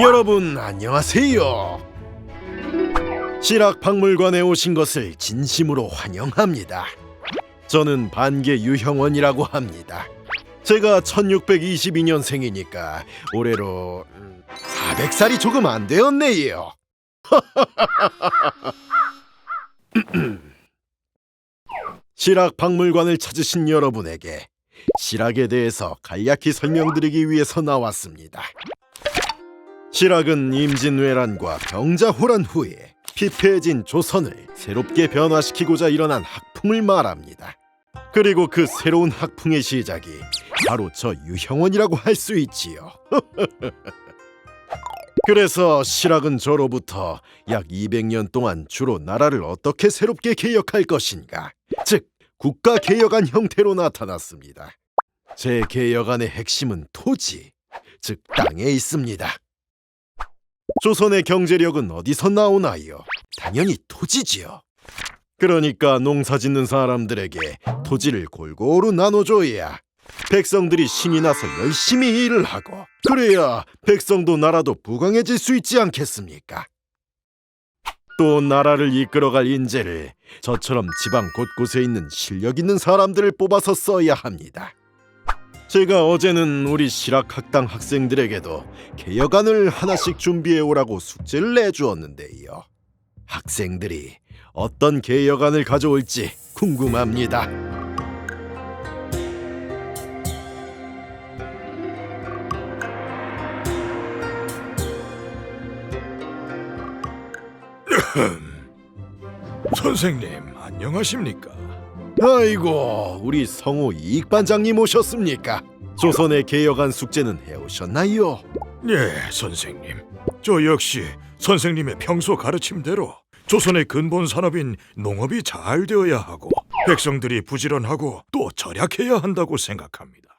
여러분 안녕하세요. 시락 박물관에 오신 것을 진심으로 환영합니다. 저는 반개 유형원이라고 합니다. 제가 1622년생이니까 올해로 400살이 조금 안 되었네요. 시락 박물관을 찾으신 여러분에게 시락에 대해서 간략히 설명드리기 위해서 나왔습니다. 시락은 임진왜란과 병자호란 후에 피폐해진 조선을 새롭게 변화시키고자 일어난 학풍을 말합니다. 그리고 그 새로운 학풍의 시작이 바로 저 유형원이라고 할 수 있지요. 그래서 시락은 저로부터 약 200년 동안 주로 나라를 어떻게 새롭게 개혁할 것인가, 즉 국가 개혁안 형태로 나타났습니다. 제 개혁안의 핵심은 토지, 즉 땅에 있습니다. 조선의 경제력은 어디서 나오나요? 당연히 토지지요. 그러니까 농사 짓는 사람들에게 토지를 골고루 나눠줘야 백성들이 신이 나서 열심히 일을 하고 그래야 백성도 나라도 부강해질 수 있지 않겠습니까? 또 나라를 이끌어갈 인재를 저처럼 지방 곳곳에 있는 실력 있는 사람들을 뽑아서 써야 합니다. 제가 어제는 우리 실학학당 학생들에게도 개혁안을 하나씩 준비해 오라고 숙제를 내주었는데요. 학생들이 어떤 개혁안을 가져올지 궁금합니다. 선생님 안녕하십니까? 아이고, 우리 성우 이익 반장님 오셨습니까? 조선의 개혁안 숙제는 해오셨나요? 예, 선생님. 저 역시 선생님의 평소 가르침대로 조선의 근본 산업인 농업이 잘 되어야 하고 백성들이 부지런하고 또 절약해야 한다고 생각합니다.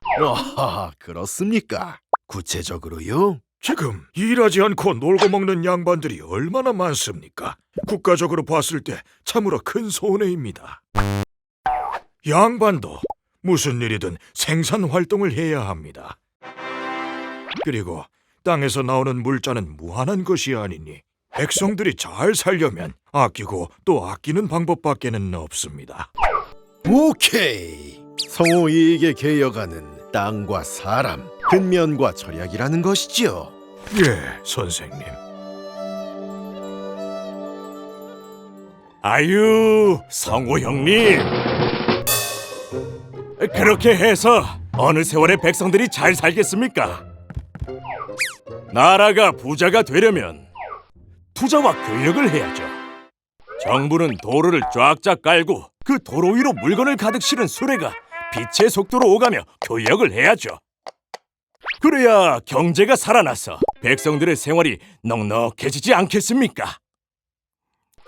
아, 그렇습니까? 구체적으로요? 지금 일하지 않고 놀고 먹는 양반들이 얼마나 많습니까? 국가적으로 봤을 때 참으로 큰 손해입니다. 양반도 무슨 일이든 생산 활동을 해야 합니다. 그리고 땅에서 나오는 물자는 무한한 것이 아니니 백성들이 잘 살려면 아끼고 또 아끼는 방법밖에는 없습니다. 오케이. 성우 이익의 개혁안은 땅과 사람, 근면과 절약이라는 것이죠. 예, 선생님. 아유, 성우 형님. 그렇게 해서 어느 세월에 백성들이 잘 살겠습니까? 나라가 부자가 되려면 투자와 교역을 해야죠. 정부는 도로를 쫙쫙 깔고 그 도로 위로 물건을 가득 실은 수레가 빛의 속도로 오가며 교역을 해야죠. 그래야 경제가 살아나서 백성들의 생활이 넉넉해지지 않겠습니까?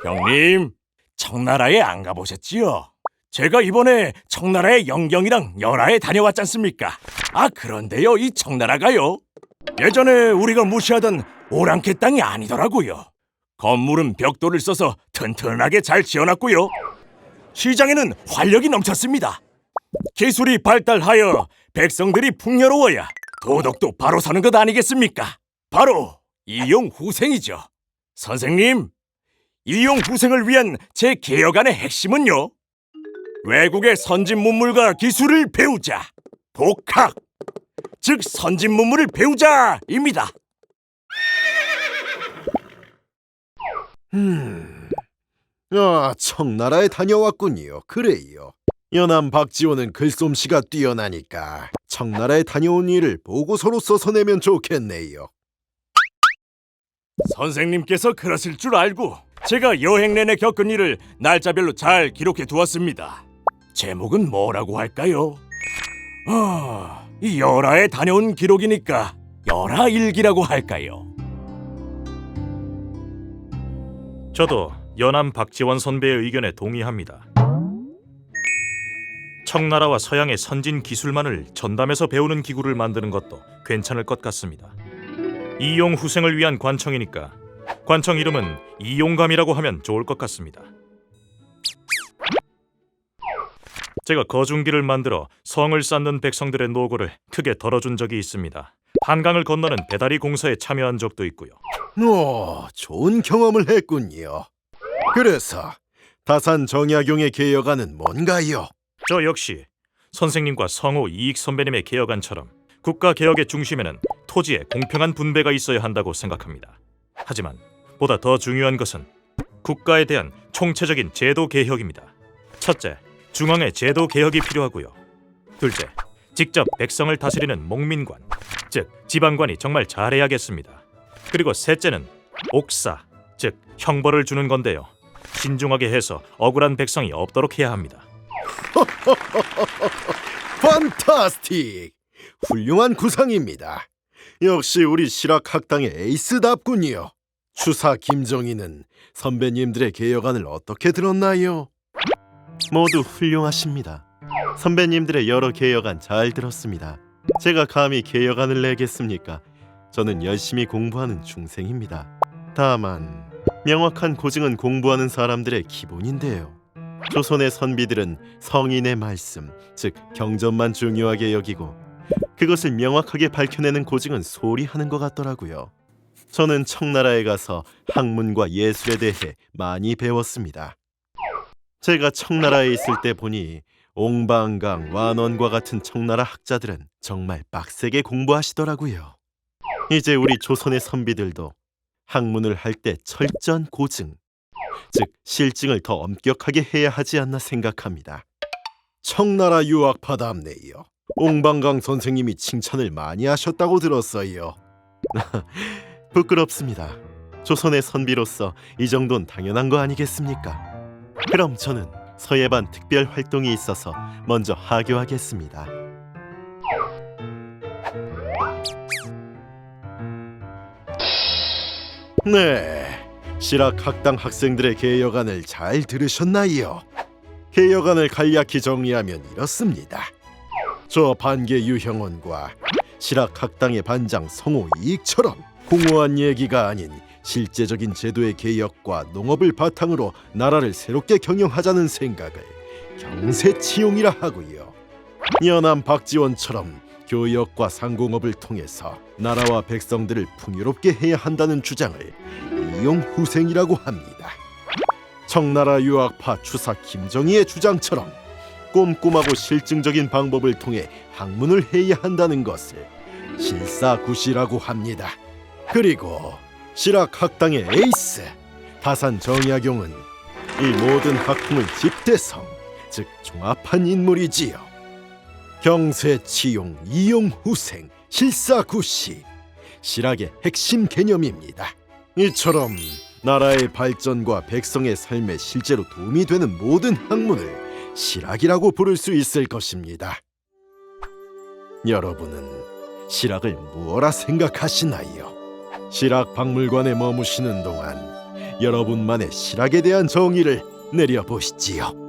형님, 청나라에 안 가보셨지요? 제가 이번에 청나라의 영경이랑 열하에 다녀왔지 않습니까? 아 그런데요, 이 청나라가요. 예전에 우리가 무시하던 오랑캐 땅이 아니더라고요. 건물은 벽돌을 써서 튼튼하게 잘 지어놨고요. 시장에는 활력이 넘쳤습니다. 기술이 발달하여 백성들이 풍요로워야 도덕도 바로 서는 것 아니겠습니까? 바로 이용 후생이죠. 선생님, 이용 후생을 위한 제 개혁안의 핵심은요. 외국의 선진 문물과 기술을 배우자. 복학. 즉 선진 문물을 배우자입니다. 음. 아, 청나라에 다녀왔군요. 그래요. 연암 박지호는 글솜씨가 뛰어나니까 청나라에 다녀온 일을 보고서로 써서 내면 좋겠네요. 선생님께서 그러실 줄 알고 제가 여행 내내 겪은 일을 날짜별로 잘 기록해 두었습니다. 제목은 뭐라고 할까요? 아, 이 열하에 다녀온 기록이니까 열하 일기라고 할까요? 저도 연암 박지원 선배의 의견에 동의합니다. 청나라와 서양의 선진 기술만을 전담해서 배우는 기구를 만드는 것도 괜찮을 것 같습니다. 이용 후생을 위한 관청이니까 관청 이름은 이용감이라고 하면 좋을 것 같습니다. 제가 거중기를 만들어 성을 쌓는 백성들의 노고를 크게 덜어준 적이 있습니다. 한강을 건너는 배다리 공사에 참여한 적도 있고요. 오, 좋은 경험을 했군요. 그래서 다산 정약용의 개혁안은 뭔가요? 저 역시 선생님과 성우 이익 선배님의 개혁안처럼 국가 개혁의 중심에는 토지의 공평한 분배가 있어야 한다고 생각합니다. 하지만 보다 더 중요한 것은 국가에 대한 총체적인 제도 개혁입니다. 첫째, 중앙의 제도 개혁이 필요하고요. 둘째, 직접 백성을 다스리는 목민관, 즉 지방관이 정말 잘해야겠습니다. 그리고 셋째는 옥사, 즉 형벌을 주는 건데요. 신중하게 해서 억울한 백성이 없도록 해야 합니다. 판타스틱! 훌륭한 구상입니다. 역시 우리 실학학당의 에이스답군요. 추사 김정희는 선배님들의 개혁안을 어떻게 들었나요? 모두 훌륭하십니다. 선배님들의 여러 개혁안 잘 들었습니다. 제가 감히 개혁안을 내겠습니까? 저는 열심히 공부하는 중생입니다. 다만 명확한 고증은 공부하는 사람들의 기본인데요. 조선의 선비들은 성인의 말씀, 즉 경전만 중요하게 여기고 그것을 명확하게 밝혀내는 고증은 소리 하는 것 같더라고요. 저는 청나라에 가서 학문과 예술에 대해 많이 배웠습니다. 제가 청나라에 있을 때 보니 옹방강, 완원과 같은 청나라 학자들은 정말 빡세게 공부하시더라고요. 이제 우리 조선의 선비들도 학문을 할 때 철저한 고증, 즉 실증을 더 엄격하게 해야 하지 않나 생각합니다. 청나라 유학파답네요. 옹방강 선생님이 칭찬을 많이 하셨다고 들었어요. 부끄럽습니다. 조선의 선비로서 이 정도는 당연한 거 아니겠습니까? 그럼 저는 서예반 특별 활동이 있어서 먼저 하교하겠습니다. 네, 실학 학당 학생들의 개혁안을 잘 들으셨나요? 개혁안을 간략히 정리하면 이렇습니다. 저 반계 유형원과 실학 학당의 반장 성호 이익처럼 공허한 얘기가 아닌 실제적인 제도의 개혁과 농업을 바탕으로 나라를 새롭게 경영하자는 생각을 경세치용이라 하고요. 연암 박지원처럼 교역과 상공업을 통해서 나라와 백성들을 풍요롭게 해야 한다는 주장을 이용후생이라고 합니다. 청나라 유학파 추사 김정희의 주장처럼 꼼꼼하고 실증적인 방법을 통해 학문을 해야 한다는 것을 실사구시라고 합니다. 그리고 실학 학당의 에이스 다산 정약용은 이 모든 학풍을 집대성, 즉 종합한 인물이지요. 경세치용, 이용후생, 실사구시, 실학의 핵심 개념입니다. 이처럼 나라의 발전과 백성의 삶에 실제로 도움이 되는 모든 학문을 실학이라고 부를 수 있을 것입니다. 여러분은 실학을 무엇라 생각하시나요? 실학 박물관에 머무시는 동안 여러분만의 실학에 대한 정의를 내려보시지요.